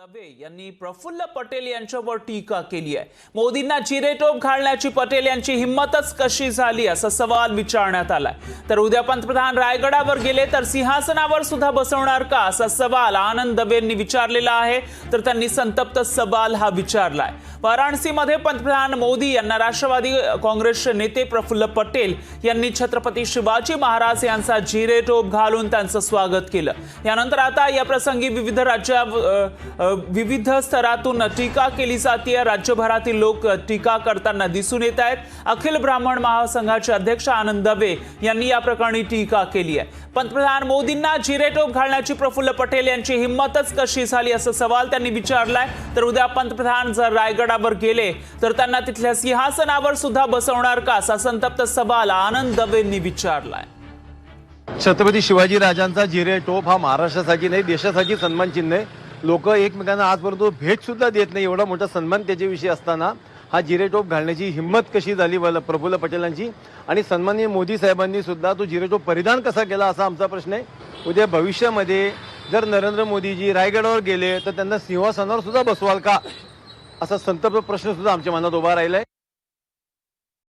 दबे यांनी प्रफुल्ल पटेल यांच्यावर टीका केली आहे. मोदींना चिरेटोप घालण्याची पटेल यांची हिंमतच कशी झाली असा सवाल विचारण्यात आलाय. तर उद्या पंतप्रधान रायगडावर गेले तर सिंहासनावर सुद्धा बसवणार का असा सवाल आनंद दबे यांनी विचारलेला आहे. तर त्यांनी संतप्त सवाल हा विचारलाय. वाराणसीमध्ये पंतप्रधान मोदी यांना राष्ट्रवादी काँग्रेसचे नेते प्रफुल्ल पटेल यांनी छत्रपती शिवाजी महाराज यांचा जिरेटोप घालून त्यांचं स्वागत केलं. यानंतर आता या प्रसंगी विविध राज्या विविध स्तरातून टीका केली जाते राज्यभरातील लोक टीका करताना दिसून येत आहेत. अखिल ब्राह्मण महासंघाचे अध्यक्ष आनंद दवे यांनी या प्रकरणी टीका केली आहे. पंतप्रधान मोदींना जिरेटोप घालण्याची प्रफुल्ल पटेल यांची हिंमतच कशी झाली असा सवाल त्यांनी विचारलाय. तर उद्या पंतप्रधान जर रायगड रायगडावर गेले तर त्यांना तिथल्या सिंहासनावर सुद्धा बसवणार का? असा संतप्त सवाल आनंद दवेंनी विचारलाय. छत्रपती शिवाजी राजांचा जिरे टोप हा महाराष्ट्रासाठी नाही देशासाठी सन्मान चिन्ह आहे. लोक एकमेकांना आजपर्यंत भेट सुद्धा देत नाही एवढा मोठा सन्मान त्याच्याविषयी असताना. हा जिरेटोप घालण्याची हिंमत कशी झाली वल- प्रफुल्ल पटेलांची? आणि सन्माननीय मोदी साहेबांनी सुद्धा तो जिरेटोप परिधान कसा केला असा आमचा प्रश्न आहे. उद्या भविष्यामध्ये जर नरेंद्र मोदीजी रायगडावर गेले तर त्यांना सिंहासनावर सुद्धा बसवाल का? असा संतप्त प्रश्न सुद्धा आमच्या मनात उभा राहिलाय.